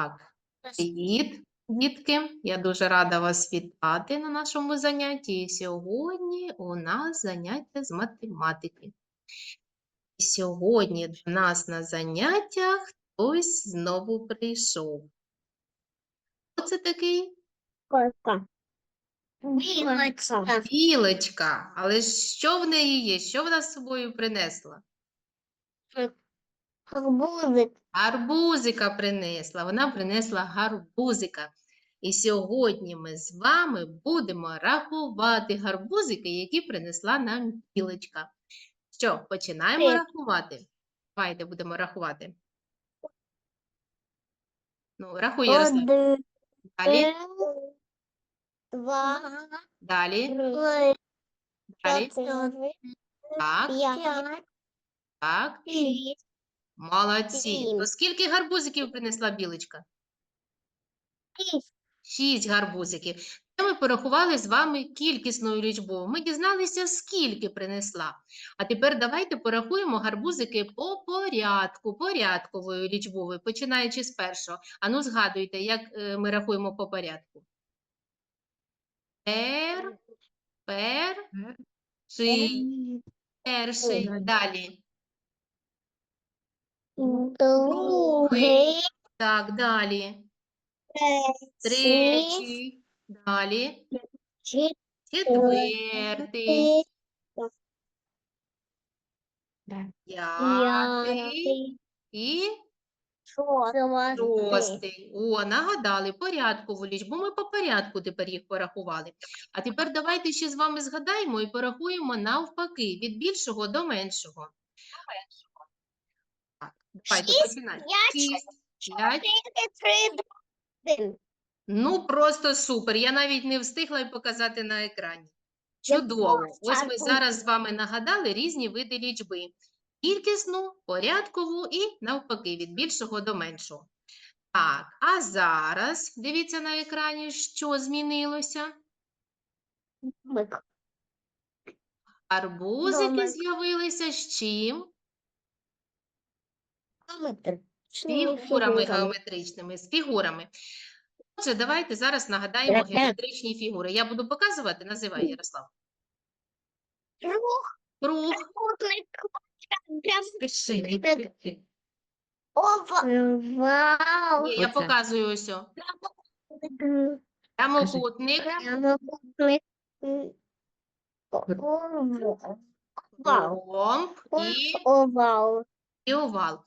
Так, привіт, дітки. Я дуже рада вас вітати на нашому занятті. І Сьогодні у нас заняття з математики. І сьогодні до нас на заняттях хтось знову прийшов. Хто це такий? Сколько? Білочка. Білочка. Але що в неї є? Що вона з собою принесла? Арбузик. Гарбузика принесла. Вона принесла гарбузика. І сьогодні ми з вами будемо рахувати гарбузики, які принесла нам білочка. Що, починаємо Привіт. рахувати? Давайте будемо рахувати. Ну, рахуй, Ярослав. Один, Далі, два, далі, три, далі. чотири, Так, п'ять, так. шість, Молодці. Сім. То скільки гарбузиків принесла білочка? шість. Шість гарбузиків. Це ми порахували з вами кількісною лічбою. Ми дізналися, скільки принесла. А тепер давайте порахуємо гарбузики по порядку, порядковою лічбовою, починаючи з першого. Ану, згадуйте, як е, ми рахуємо по порядку. Пер, пер, ший, перший. Далі. Другий, Так, далі. третій. Далі. четвертий. П'ятий. п'ятий, І шостий, шостий. О, нагадали порядкову лічбу. Ми по порядку тепер їх порахували. А тепер давайте ще з вами згадаємо і порахуємо навпаки від більшого до меншого. Так, давайте Шість, починаємо. п'ять, Шість, п'ять. три, один. Ну, просто супер. Я навіть не встигла й показати на екрані. Чудово. Ось ми зараз з вами нагадали різні види лічби. Кількісну, порядкову і навпаки, від більшого до меншого. Так, а зараз дивіться на екрані, що змінилося. Арбузики Домик. з'явилися з чим? Геометр. Фігурами геометричними, з фігурами. Отже, давайте зараз нагадаємо геометричні фігури. Я буду показувати, називай Ярослав. Круг, Круг. Пиши. овал, Ні, я показую ось. о. Прямокутник, прямокутник, овал, ромб і, овал, і овал.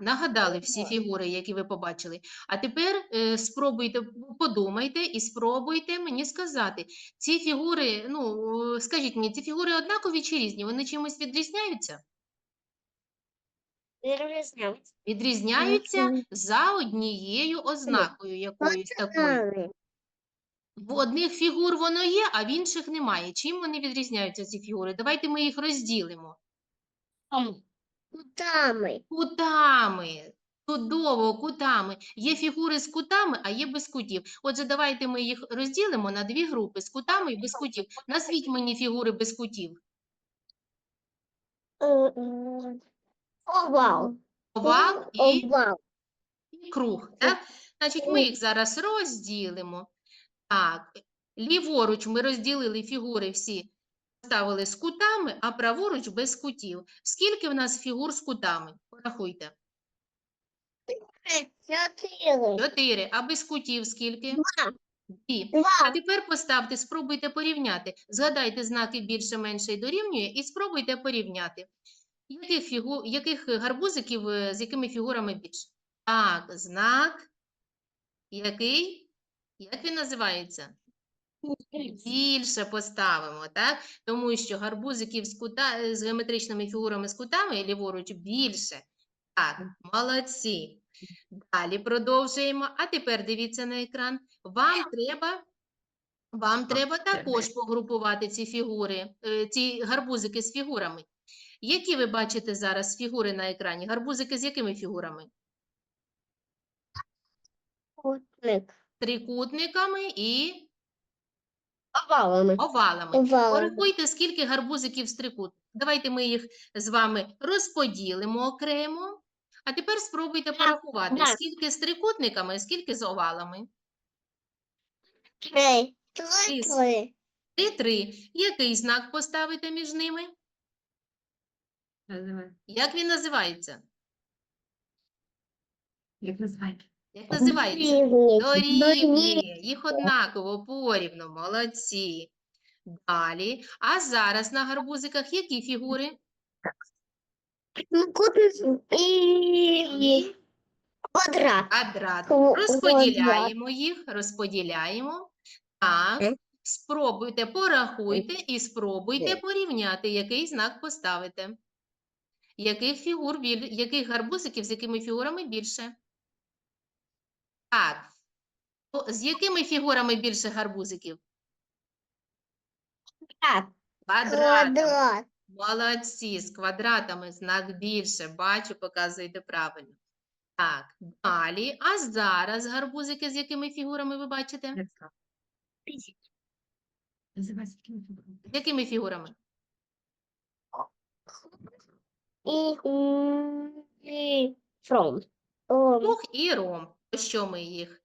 Нагадали всі фігури, які ви побачили. А тепер е, спробуйте, подумайте і спробуйте мені сказати, ці фігури, ну, скажіть мені, ці фігури однакові чи різні? Вони чимось відрізняються? Відрізняється. Відрізняються за однією ознакою якоюсь такою. В одних фігур воно є, а в інших немає. Чим вони відрізняються, ці фігури? Давайте ми їх розділимо. Кутами. Кутами. Чудово, кутами. Є фігури з кутами, а є без кутів. Отже, давайте ми їх розділимо на дві групи з кутами і без кутів. Назвіть мені фігури без кутів. Овал. Овал і Овал. круг. Так? Значить, ми їх зараз розділимо. Так, ліворуч ми розділили фігури всі, поставили з кутами, а праворуч без кутів. Скільки в нас фігур з кутами? Порахуйте. Чотири. Чотири. А без кутів скільки? Дві. А тепер поставте, спробуйте порівняти. Згадайте знаки більше, менше і дорівнює, і спробуйте порівняти. Яких, фігу... Яких гарбузиків е, з якими фігурами більше? Так, знак. Який? Як він називається? Більше поставимо, так? Тому що гарбузиків з, кута... з геометричними фігурами з кутами ліворуч більше. Так, молодці. Далі продовжуємо. А тепер дивіться на екран. Вам треба, вам треба також погрупувати ці фігури, е, ці гарбузики з фігурами. Які ви бачите зараз фігури на екрані? Гарбузики з якими фігурами? Кутник. Трикутниками і Овалами. овалами. Овалами. Порахуйте, скільки гарбузиків трикут. Давайте ми їх з вами розподілимо окремо, А тепер спробуйте порахувати, да. скільки з трикутниками, скільки з овалами. Три. Три. Три. Три, три. Який знак поставити між ними? Називай. Як він називається? Як називається? Як називається? Дорівнює. Їх однаково порівну. Молодці. Далі. А зараз на гарбузиках які фігури? Ну, кут і квадрат. Квадрат. Розподіляємо їх, розподіляємо. Так, спробуйте, порахуйте і спробуйте порівняти, який знак поставите. Яких фігур, яких гарбузиків з якими фігурами більше? Так. З якими фігурами більше гарбузиків? Квадратами. Квадрат. Молодці, з квадратами знак більше. Бачу, показуєте правильно. Так, далі. А зараз гарбузики з якими фігурами ви бачите? З якими фігурами? І, м, і фронт. О, Круг і ромб. Що ми їх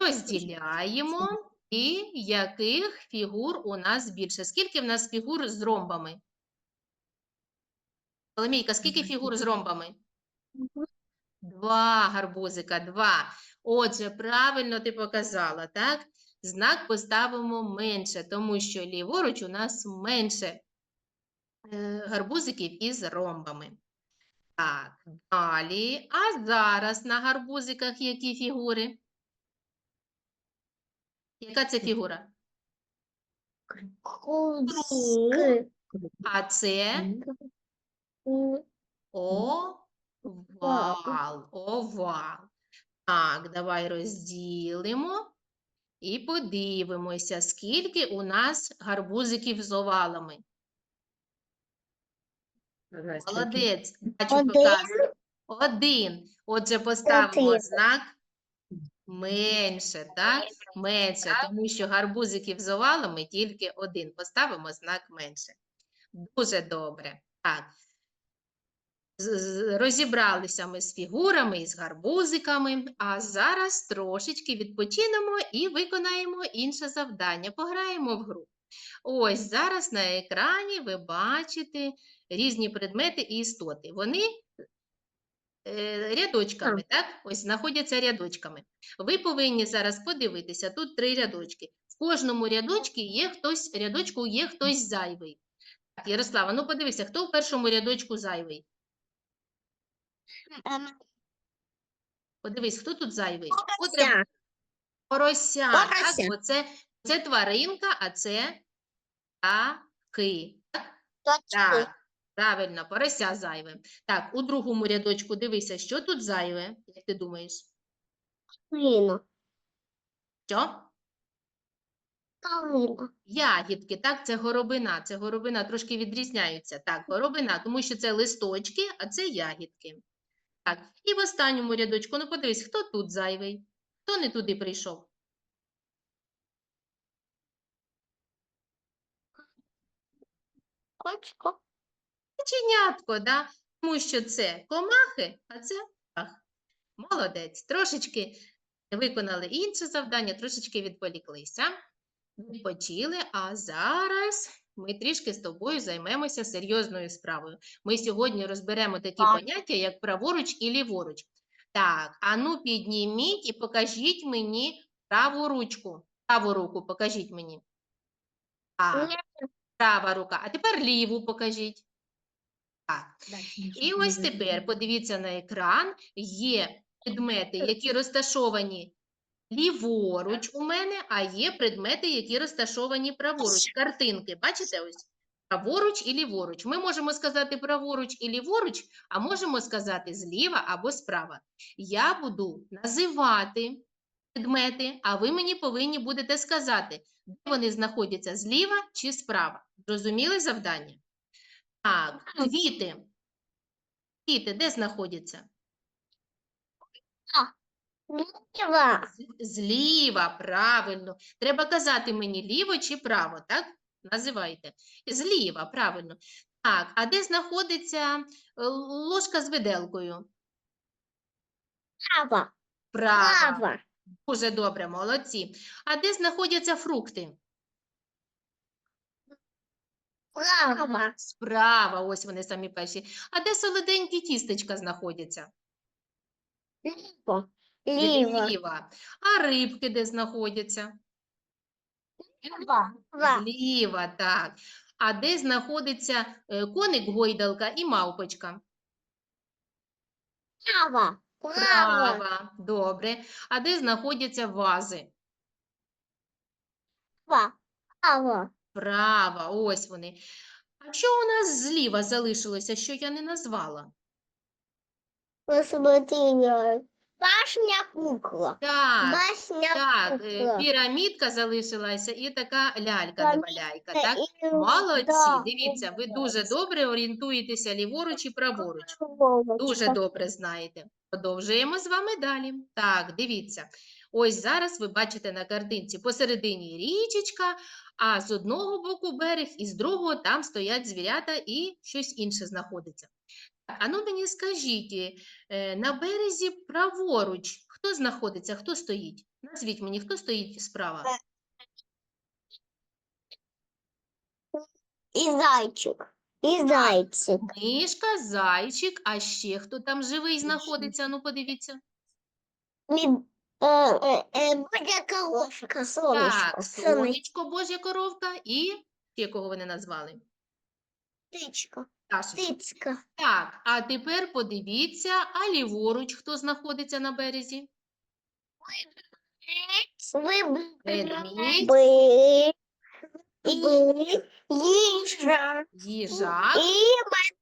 розділяємо? І яких фігур у нас більше? Скільки в нас фігур з ромбами? Соломійка, скільки фігур з ромбами? Два гарбузика, два. Отже, правильно ти показала, так? Знак поставимо менше, тому що ліворуч у нас менше е, гарбузиків із ромбами. Так, далі. А зараз на гарбузиках які фігури? Яка це фігура? круг. А це овал. Овал. Так, давай розділимо і подивимося, скільки у нас гарбузиків з овалами. Молодець. Бачу, Один. показує. Один. Отже, поставимо знак менше, так? Менше, тому що гарбузиків з овалами тільки один. Поставимо знак менше. Дуже добре. Так. Розібралися ми з фігурами і з гарбузиками, а зараз трошечки відпочинемо і виконаємо інше завдання. Пограємо в гру. Ось зараз на екрані ви бачите різні предмети і істоти. Вони е, рядочками, так? Ось знаходяться рядочками. Ви повинні зараз подивитися, тут три рядочки. В кожному рядочку є хтось, рядочку є хтось зайвий. Так, Ярослава, ну подивися, хто в першому рядочку зайвий? ем, Подивись, хто тут зайвий? От Порося. Порося. Так, Порося. це, це тваринка, а це точки. Так, правильно, порося зайве. Так, у другому рядочку дивися, що тут зайве, як ти думаєш? Калина. Що? Калина. Ягідки, так, це горобина. Це горобина трошки відрізняються. Так, горобина, тому що це листочки, а це ягідки. Так, і в останньому рядочку, ну подивись, хто тут зайвий? Хто не туди прийшов? Кочка. Каченятко, да? Тому що це комахи, а це птах. Молодець. Трошечки виконали інше завдання, трошечки відволіклися, відпочили, а зараз ми трішки з тобою займемося серйозною справою. Ми сьогодні розберемо такі Так. поняття, як праворуч і ліворуч. Так, а ну підніміть і покажіть мені праву ручку. Праву руку покажіть мені. Так, права рука. А тепер ліву покажіть. Так. І ось тепер подивіться на екран. Є предмети, які розташовані ліворуч у мене, а є предмети, які розташовані праворуч. Картинки, бачите ось? Праворуч і ліворуч. Ми можемо сказати праворуч і ліворуч, а можемо сказати зліва або справа. Я буду називати предмети, а ви мені повинні будете сказати, де вони знаходяться зліва чи справа. Зрозуміли завдання? Так, квіти. Квіти де знаходяться? Ліва. Зліва, правильно. Треба казати мені ліво чи право, так? Називайте. Зліва, правильно. Так, а де знаходиться е, ложка з виделкою? Право. Права. Право. Дуже добре, молодці. А де знаходяться фрукти? Право. Справа, ось вони самі перші. А де солоденькі тістечка знаходяться? Ліво. Ліво. Зліва. А рибки де знаходяться? Право. Зліва, так. А де знаходиться е, коник, гойдалка і мавпочка? Право. Права. Добре. А де знаходяться вази? Права, ось вони. А що у нас зліва залишилося, що я не назвала? Посмотри. Башня кукла. Так, Башня так, е, кукла. пірамідка залишилася і така лялька неваляйка, так? І Молодці, да, дивіться, ви дуже добре орієнтуєтеся ліворуч і праворуч. Дуже добре знаєте. Продовжуємо з вами далі. Так, дивіться. Ось зараз ви бачите на картинці посередині річечка, а з одного боку берег, і з другого там стоять звірята і щось інше знаходиться. А ну мені скажіть, е, на березі праворуч хто знаходиться, хто стоїть? Назвіть мені, хто стоїть справа? І зайчик. І зайчик. Мишка, зайчик, а ще хто там живий знаходиться? Ну, подивіться. Е, е, е, коровка, сонечко. Так, Сонечко. сонечко, божа коровка і ще кого вони назвали? Птичка. Пташечка. Птичка. Так, а тепер подивіться, а ліворуч хто знаходиться на березі? Ведмідь, би і їжа. їжак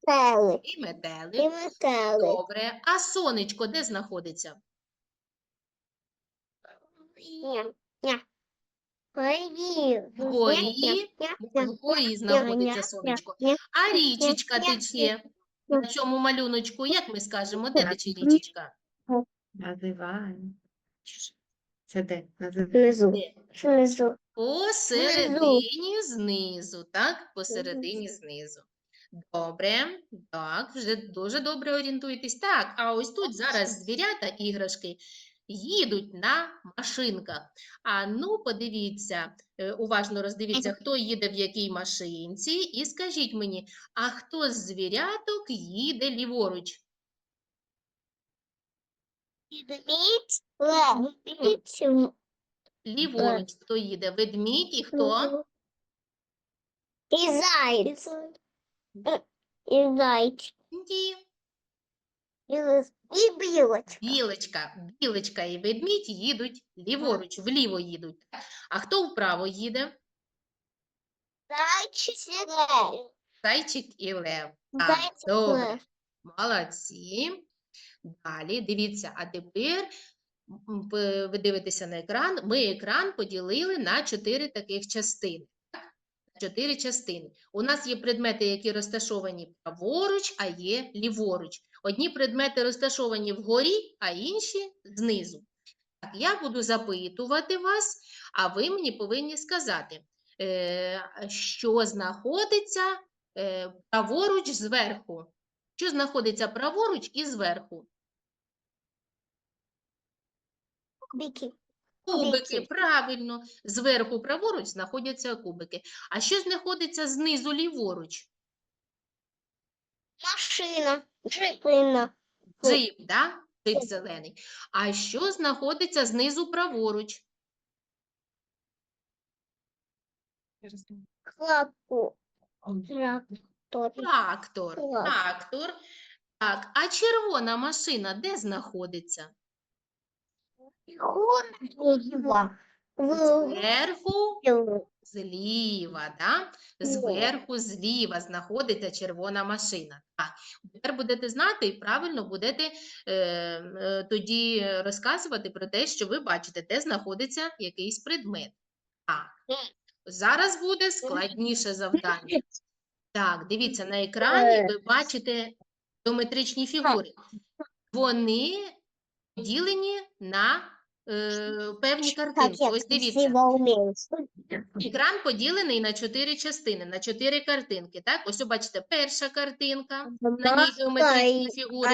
метели. і метелик. метели. Добре. А сонечко де знаходиться? Вгорі ні, знаходиться сонечко. А річечка тече на цьому малюночку, як ми скажемо, де тече річечка? Називаємо. Це де? Внизу. Внизу. Посередині знизу, так? Посередині знизу. Добре, так, вже дуже добре орієнтуєтесь. Так, а ось тут зараз звірята, іграшки їдуть на машинках. А ну, подивіться, е, уважно роздивіться, хто їде в якій машинці, і скажіть мені, а хто з звіряток їде ліворуч? Ведмідь. Ліворуч хто їде? Ведмідь і хто? І зайць. І зайчик. Ні. І І білочка. Білочка, білочка і ведмідь їдуть ліворуч, вліво їдуть. А хто вправо їде? Зайчик. і лев. Зайчик і лев. Так, Зайчик. і добре. лев. Молодці. Далі, дивіться, а тепер м, п- ви дивитеся на екран. Ми екран поділили на чотири таких частини. так? Чотири частини. У нас є предмети, які розташовані праворуч, а є ліворуч. Одні предмети розташовані вгорі, а інші знизу. Так, я буду запитувати вас, а ви мені повинні сказати, е, що знаходиться е, праворуч зверху. Що знаходиться праворуч і зверху? Кубики. Кубики, Кубики. правильно. Зверху праворуч знаходяться кубики. А що знаходиться знизу ліворуч? Машина. Джипина. Джип, да? Джип зелений. А що знаходиться знизу праворуч? Клапку. Трактор. Трактор. Трактор. Так, а червона машина де знаходиться? Зверху Зліва. да? Зверху зліва знаходиться червона машина. Так, тепер будете знати і правильно будете е, е, тоді розказувати про те, що ви бачите, де знаходиться якийсь предмет. Так, зараз буде складніше завдання. Так, дивіться, на екрані ви бачите геометричні фігури. Вони поділені на е, певні картинки. Ось дивіться. Екран поділений на чотири частини, на чотири картинки. Так, ось бачите, перша картинка, на ній геометричні фігури,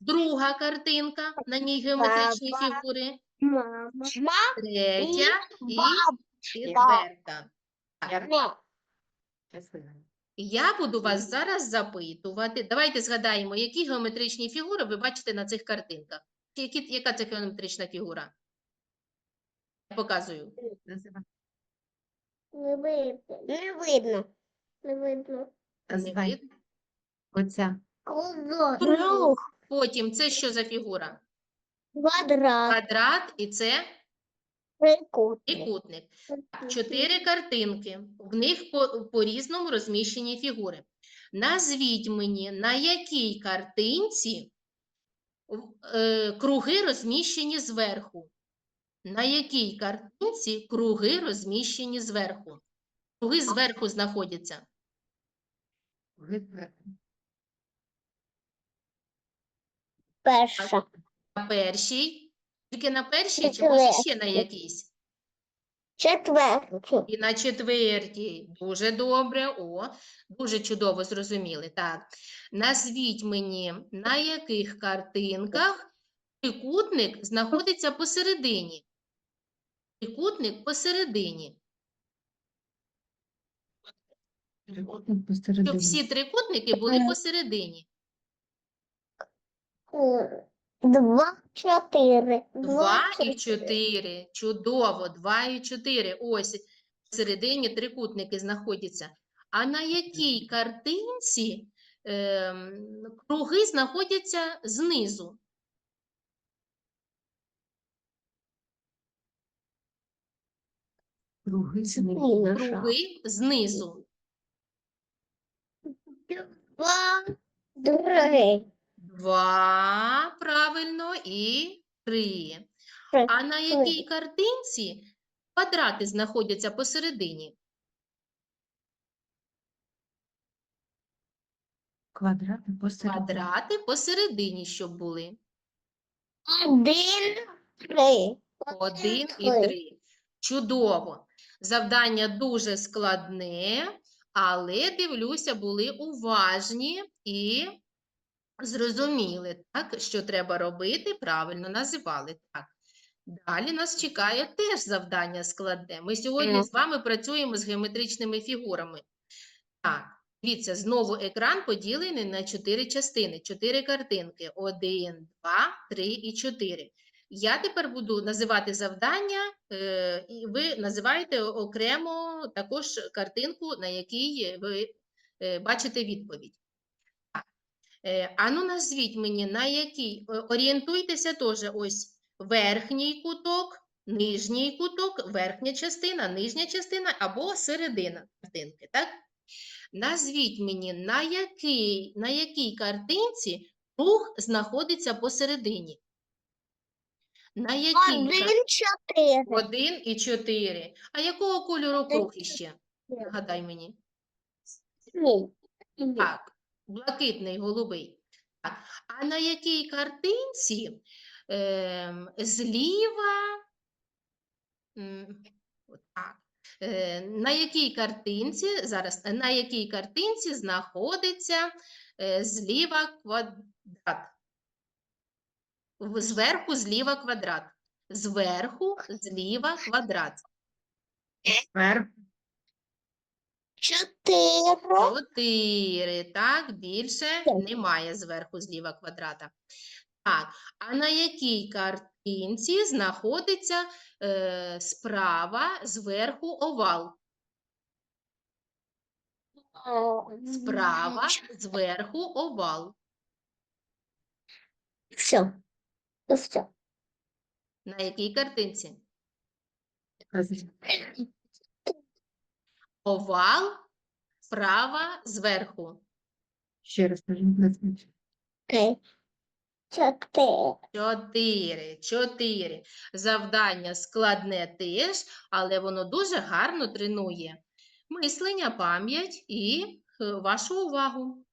друга картинка, на ній геометричні фігури, третя і четверта. Я буду вас зараз запитувати. Давайте згадаємо, які геометричні фігури ви бачите на цих картинках. Які, яка це геометрична фігура? Я показую. Не видно. Не видно. Не видно. Не видно? Оця. Круг. Потім це що за фігура? Квадрат. Квадрат і це Трикутник. трикутник. Чотири картинки. В них по- по-різному розміщені фігури. Назвіть мені, на якій картинці круги розміщені зверху. На якій картинці круги розміщені зверху? Круги зверху знаходяться. Перша. На першій, тільки на першій, чи може ще на якійсь? Четвертий. І на четвертій. Дуже добре. О, дуже чудово зрозуміли. Так. Назвіть мені, на яких картинках трикутник знаходиться посередині. Трикутник посередині. Трикутник Щоб всі трикутники були Е. посередині. Два, чотири. Два і чотири. Чудово. Два і чотири. Ось посередині трикутники знаходяться. А на якій картинці ем, круги знаходяться знизу? Круги Ні, Круги знизу. Два, три. Два, правильно, і три. А на якій картинці квадрати знаходяться посередині? Квадрати посередині. Квадрати посередині, щоб були. Один, три. Один і три. Чудово. Завдання дуже складне, але дивлюся, були уважні і зрозуміли, так, що треба робити, правильно називали. Так. Далі нас чекає теж завдання складне. Ми сьогодні Мгм. з вами працюємо з геометричними фігурами. Так, дивіться, знову екран поділений на чотири частини, чотири картинки. Один, два, три і чотири. Я тепер буду називати завдання, е, і ви називаєте окремо також картинку, на якій ви е, бачите відповідь. Е, Ану, назвіть мені, на який, е, орієнтуйтеся теж ось верхній куток, нижній куток, верхня частина, нижня частина або середина картинки, так? Назвіть мені, на який, на якій картинці круг знаходиться посередині? На якій Один, чотири. Один і чотири. А якого кольору круг іще? Нагадай мені. Так, блакитний, голубий. Так. А на якій картинці ем, зліва, м, отак, е, на якій картинці, зараз, е, на якій картинці знаходиться е, зліва квадрат? Зверху зліва квадрат. Зверху зліва квадрат. Вверх. Чотири. Чотири, так, більше немає зверху зліва квадрата. Так, а на якій картинці знаходиться е, справа зверху овал? Справа зверху овал. Все. Все. На якій картинці? Овал справа зверху. Ще раз назвіть. Три. Чотири. Чотири, чотири. Завдання складне теж, але воно дуже гарно тренує мислення, пам'ять і е, вашу увагу.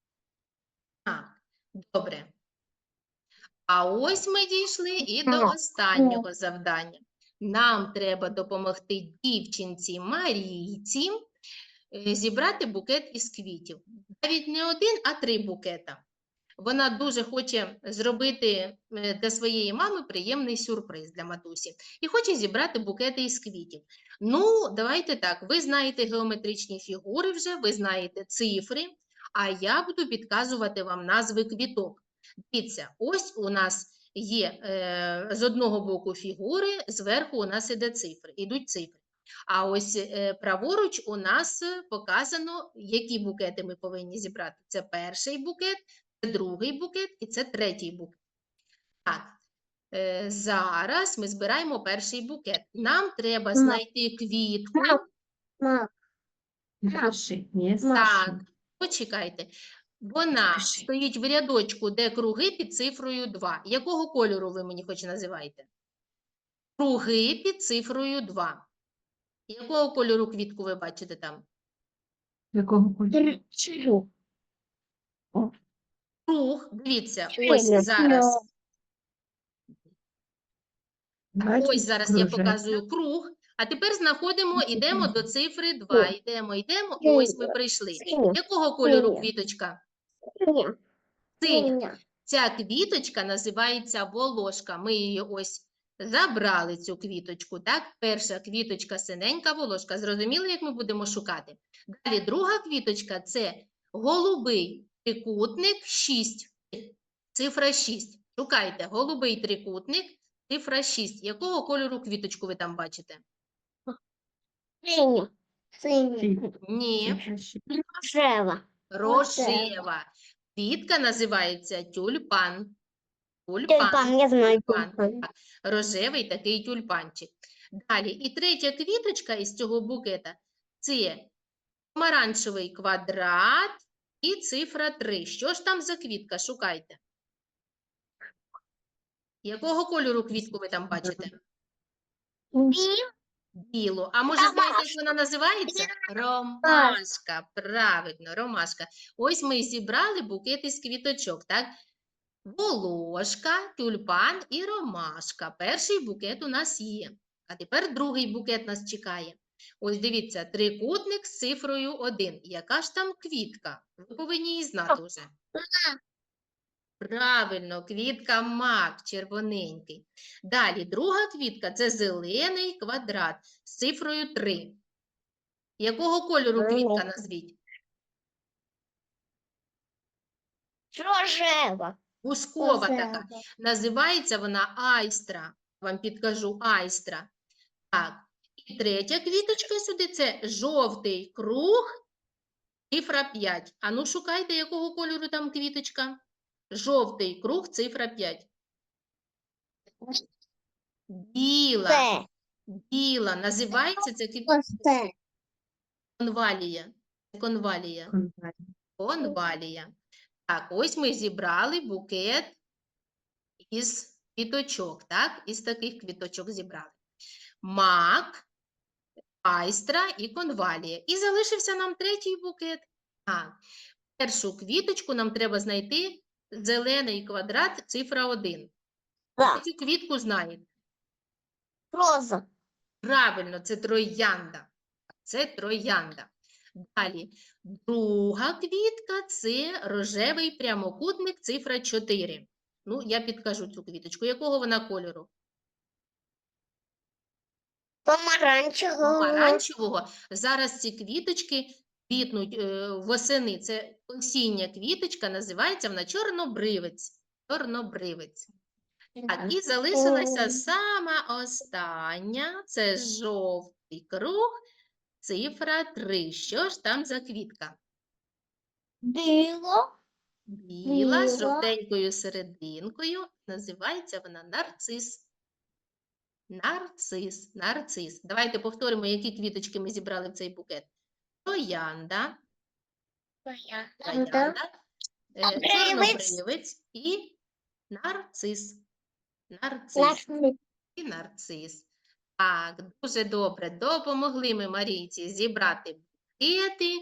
Так, добре. А ось ми дійшли і до останнього завдання. Нам треба допомогти дівчинці Марійці зібрати букет із квітів. Навіть не один, а три букета. Вона дуже хоче зробити е, для своєї мами приємний сюрприз для матусі і хоче зібрати букети із квітів. Ну, давайте так. Ви знаєте геометричні фігури вже, ви знаєте цифри, а я буду підказувати вам назви квіток. Дивіться, ось у нас є е, з одного боку фігури, зверху у нас іде цифри, ідуть цифри. А ось е, праворуч у нас показано, які букети ми повинні зібрати. Це перший букет, це другий букет і це третій букет. Так, е, зараз ми збираємо перший букет. Нам треба знайти квітку. Ні, Так, почекайте. Вона стоїть в рядочку, де круги під цифрою 2. Якого кольору ви мені хоч називаєте? Круги під цифрою 2. Якого кольору квітку ви бачите там? Якого кольору? Круг, дивіться, ось зараз. Ось зараз я показую круг. А тепер знаходимо, йдемо до цифри 2. Йдемо, йдемо. Ось ми прийшли. Якого кольору квіточка? Синя. Ця квіточка називається волошка. Ми її ось забрали, цю квіточку. Так? Перша квіточка синенька волошка. Зрозуміли, як ми будемо шукати? Далі друга квіточка це голубий трикутник 6. Цифра 6. Шукайте голубий трикутник, цифра 6. Якого кольору квіточку ви там бачите? Синя. Синя. Ні, Рожева. рожева. Квітка називається тюльпан. Тюльпан. Тюльпан, я знаю тюльпан. Рожевий такий тюльпанчик. Далі, і третя квіточка із цього букета це помаранчевий квадрат і цифра 3. Що ж там за квітка? Шукайте. Якого кольору квітку ви там бачите? Бі. Білу. А може знаєте, як вона називається? Ромашка. Правильно, ромашка. Ось ми зібрали букет із квіточок, так? Волошка, тюльпан і ромашка. Перший букет у нас є. А тепер другий букет нас чекає. Ось дивіться, трикутник з цифрою 1. Яка ж там квітка? Ви повинні її знати вже. Правильно, квітка мак, червоненький. Далі, друга квітка це зелений квадрат з цифрою 3. Якого кольору квітка назвіть? Рожева. Бускова така. Називається вона айстра. Вам підкажу айстра. Так. І третя квіточка сюди це жовтий круг, цифра 5. А ну шукайте, якого кольору там квіточка. Жовтий круг, цифра 5. Біла. Біла. Називається це це. конвалія. Конвалія. Конвалія. Так, ось ми зібрали букет із квіточок, так? Із таких квіточок зібрали. Мак, айстра і конвалія. І залишився нам третій букет. Так, першу квіточку нам треба знайти зелений квадрат, цифра 1. Да. Цю квітку знаєте. Роза. Правильно, це троянда. Це троянда. Далі, друга квітка це рожевий прямокутник, цифра 4. Ну, я підкажу цю квіточку. Якого вона кольору? Помаранчевого. Помаранчевого. Зараз ці квіточки квітнуть е, восени. Це осіння квіточка, називається вона чорнобривець. Чорнобривець. Так, і залишилася сама остання. Це жовтий круг, цифра 3. Що ж там за квітка? Біло. Біла з Біла. жовтенькою серединкою. Називається вона нарцис. Нарцис, нарцис. Давайте повторимо, які квіточки ми зібрали в цей букет. Троянда, троянда, е, Чорнобривець. чорнобривець і нарцис. Нарцис і нарцис. Так, дуже добре. Допомогли ми Марійці зібрати букети.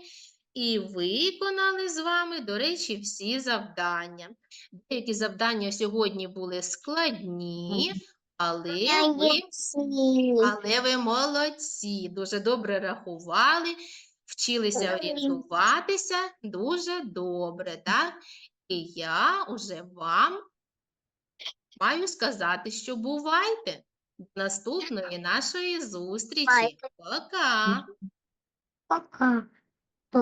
і виконали з вами, до речі, всі завдання. Деякі завдання сьогодні були складні, але ви але ви молодці, дуже добре рахували, вчилися орієнтуватися дуже добре, так? І я уже вам маю сказати, що бувайте до наступної нашої зустрічі. Пока! Пока.